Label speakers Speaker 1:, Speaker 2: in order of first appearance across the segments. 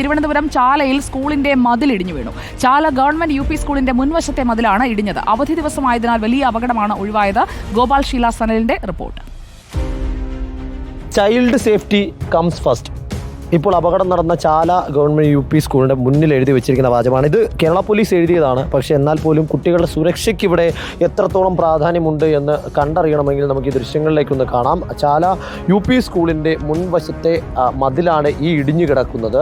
Speaker 1: തിരുവനന്തപുരം ചാലയിൽ സ്കൂളിന്റെ മതിൽ ഇടിഞ്ഞു വീണു. ചാല ഗവൺമെന്റ് യു സ്കൂളിന്റെ മുൻവശത്തെ മതിലാണ് ഇടിഞ്ഞത്. അവധി ദിവസമായതിനാൽ വലിയ അപകടമാണ് ഒഴിവായത്. Gopal Sheela സനലിന്റെ report.
Speaker 2: Child safety comes first ഇപ്പോൾ അപകടം നടന്ന ചാല ഗവൺമെന്റ് യു പി സ്കൂളിന്റെ മുന്നിൽ എഴുതി വെച്ചിരിക്കുന്ന വാചകമാണ്. ഇത് കേരള പോലീസ് എഴുതിയതാണ്. പക്ഷേ എന്നാൽ പോലും കുട്ടികളുടെ സുരക്ഷയ്ക്ക് ഇവിടെ എത്രത്തോളം പ്രാധാന്യമുണ്ട് എന്ന് കണ്ടറിയണമെങ്കിൽ നമുക്ക് ഈ ദൃശ്യങ്ങളിലേക്കൊന്ന് കാണാം. ചാല യു പി സ്കൂളിന്റെ മുൻവശത്തെ മതിലാണ് ഈ ഇടിഞ്ഞു കിടക്കുന്നത്.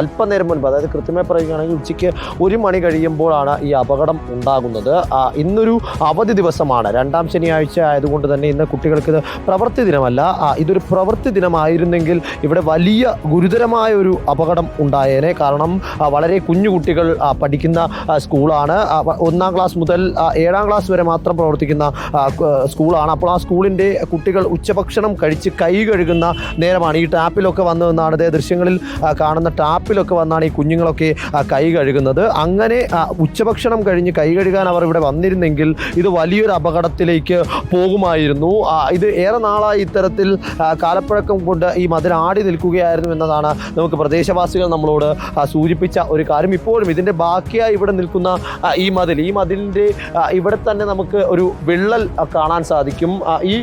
Speaker 2: അല്പനേരം മുൻപ് അതായത് കൃത്യമായി പറയുകയാണെങ്കിൽ ഉച്ചയ്ക്ക് ഒരു മണി കഴിയുമ്പോഴാണ് ഈ അപകടം ഉണ്ടാകുന്നത്. ഇന്നൊരു അവധി ദിവസമാണ്. രണ്ടാം ശനിയാഴ്ച ആയതുകൊണ്ട് തന്നെ ഇന്ന് കുട്ടികൾക്ക് ഇത് പ്രവൃത്തി ദിനമല്ല. ഇതൊരു പ്രവൃത്തി ദിനമായിരുന്നെങ്കിൽ ഇവിടെ വലിയ ഗുരുതരമായ ഒരു അപകടം ഉണ്ടായേനെ. കാരണം വളരെ കുഞ്ഞു കുട്ടികൾ പഠിക്കുന്ന സ്കൂളാണ്. ഒന്നാം ക്ലാസ് മുതൽ ഏഴാം ക്ലാസ് വരെ മാത്രം പ്രവർത്തിക്കുന്ന സ്കൂളാണ്. അപ്പോൾ ആ സ്കൂളിന്റെ കുട്ടികൾ ഉച്ചഭക്ഷണം കഴിച്ച് കൈ കഴുകുന്ന നേരമാണ് ഈ ടാപ്പിലൊക്കെ വന്നു നിന്നാണ് ഇതേ ദൃശ്യങ്ങളിൽ കാണുന്ന ടാപ്പിലൊക്കെ വന്നാണ് ഈ കുഞ്ഞുങ്ങളൊക്കെ കൈ കഴുകുന്നത്. അങ്ങനെ ഉച്ചഭക്ഷണം കഴിഞ്ഞ് കൈ കഴുകാൻ അവർ ഇവിടെ വന്നിരുന്നെങ്കിൽ ഇത് വലിയൊരു അപകടത്തിലേക്ക് പോകുമായിരുന്നു. ഇത് ഏറെ നാളായി ഇത്തരത്തിൽ കാലപ്പഴക്കം കൊണ്ട് ഈ മതിൽ ആടി നിൽക്കുകയായിരുന്നു എന്നതാണ് നമുക്ക് പ്രദേശവാസികൾ നമ്മളോട് സൂചിപ്പിച്ച ഒരു കാര്യം. ഇപ്പോഴും ഇതിന്റെ ബാക്കിയായി ഇവിടെ നിൽക്കുന്ന ഈ മതിൽ. ഈ മതിലിന്റെ ഇവിടെ തന്നെ നമുക്ക് ഒരു വിള്ളൽ കാണാൻ സാധിക്കും. ഈ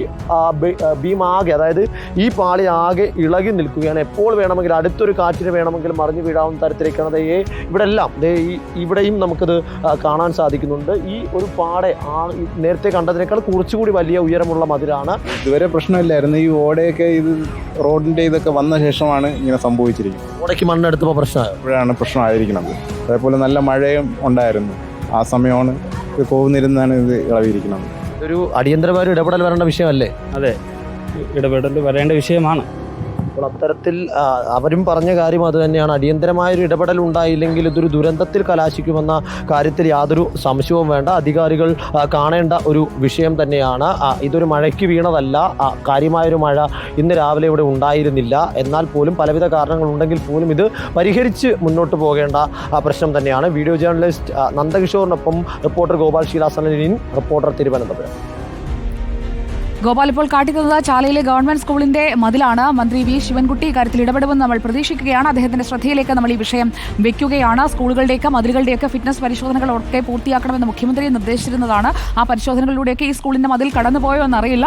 Speaker 2: ആകെ അതായത് ഈ പാളി ആകെ ഇളകി നിൽക്കുകയാണ്. എപ്പോൾ വേണമെങ്കിൽ അടുത്തൊരു കാറ്റിന് വേണമെങ്കിൽ മറിഞ്ഞു വീഴാവുന്ന തരത്തിലേക്കാണ് അതേ ഇവിടെ എല്ലാം. ഇവിടെയും നമുക്കത് കാണാൻ സാധിക്കുന്നുണ്ട്. ഈ ഒരു പാടെ നേരത്തെ കണ്ടതിനേക്കാൾ കുറച്ചുകൂടി വലിയ ഉയരമുള്ള മതിലാണ്.
Speaker 3: ഇതുവരെ പ്രശ്നമില്ലായിരുന്നു. ഈ ഓടയൊക്കെ ഇത് റോഡിന്റെ ഇതൊക്കെ വന്ന ശേഷമാണ് ഇങ്ങനെ സംഭവിച്ചിരിക്കുന്നത്
Speaker 2: ഓടയ്ക്ക് മണ്ണെടുത്തപ്പോൾ പ്രശ്നമായോ?
Speaker 3: ഇപ്പോഴാണ് പ്രശ്നമായിരിക്കുന്നത്. അതേപോലെ നല്ല മഴയും ഉണ്ടായിരുന്നു. ആ സമയമാണ് ഇത് കോവുന്നിരുന്നാണ് ഇത് ഇളവിയിരിക്കുന്നത്
Speaker 2: ഒരു അടിയന്തരമായ ഒരു ഇടപെടൽ വരേണ്ട വിഷയമല്ലേ?
Speaker 4: അതെ. ഇടപെടൽ വരേണ്ട വിഷയമാണ്.
Speaker 2: അപ്പോൾ അത്തരത്തിൽ അവരും പറഞ്ഞ കാര്യം അത് തന്നെയാണ്. അടിയന്തരമായൊരു ഇടപെടൽ ഉണ്ടായില്ലെങ്കിൽ ഇതൊരു ദുരന്തത്തിൽ കലാശിക്കുമെന്ന കാര്യത്തിൽ യാതൊരു സംശയവും വേണ്ട. അധികാരികൾ കാണേണ്ട ഒരു വിഷയം തന്നെയാണ്. ഇതൊരു മഴയ്ക്ക് വീണതല്ല. കാര്യമായൊരു മഴ ഇന്ന് രാവിലെ ഇവിടെ ഉണ്ടായിരുന്നില്ല. എന്നാൽ പോലും പലവിധ കാരണങ്ങളുണ്ടെങ്കിൽ പോലും ഇത് പരിഹരിച്ച് മുന്നോട്ട് പോകേണ്ട പ്രശ്നം തന്നെയാണ്. വീഡിയോ ജേർണലിസ്റ്റ് നന്ദകിഷോറിനൊപ്പം റിപ്പോർട്ടർ ഗോപാൽ ശീലാസനലിൻ റിപ്പോർട്ടർ തിരുവനന്തപുരം.
Speaker 1: ഗോപാൽ ഇപ്പോൾ കാട്ടിത്തന്നത് ചാലയിലെ ഗവൺമെന്റ് സ്കൂളിന്റെ മതിലാണ്. മന്ത്രി വി ശിവൻകുട്ടി ഇക്കാര്യത്തിൽ ഇടപെടുമെന്ന് നമ്മൾ പ്രതീക്ഷിക്കുകയാണ്. അദ്ദേഹത്തിന്റെ ശ്രദ്ധയിലേക്ക് നമ്മൾ ഈ വിഷയം വെക്കുകയാണ്. സ്കൂളുകളുടെയൊക്കെ മതിലുകളുടെയൊക്കെ ഫിറ്റ്നസ് പരിശോധനകളൊക്കെ പൂർത്തിയാക്കണമെന്ന് മുഖ്യമന്ത്രി നിർദ്ദേശിച്ചിരുന്നതാണ്. ആ പരിശോധനകളിലൂടെയൊക്കെ ഈ സ്കൂളിന്റെ മതിൽ കടന്നുപോയോ എന്നറിയില്ല.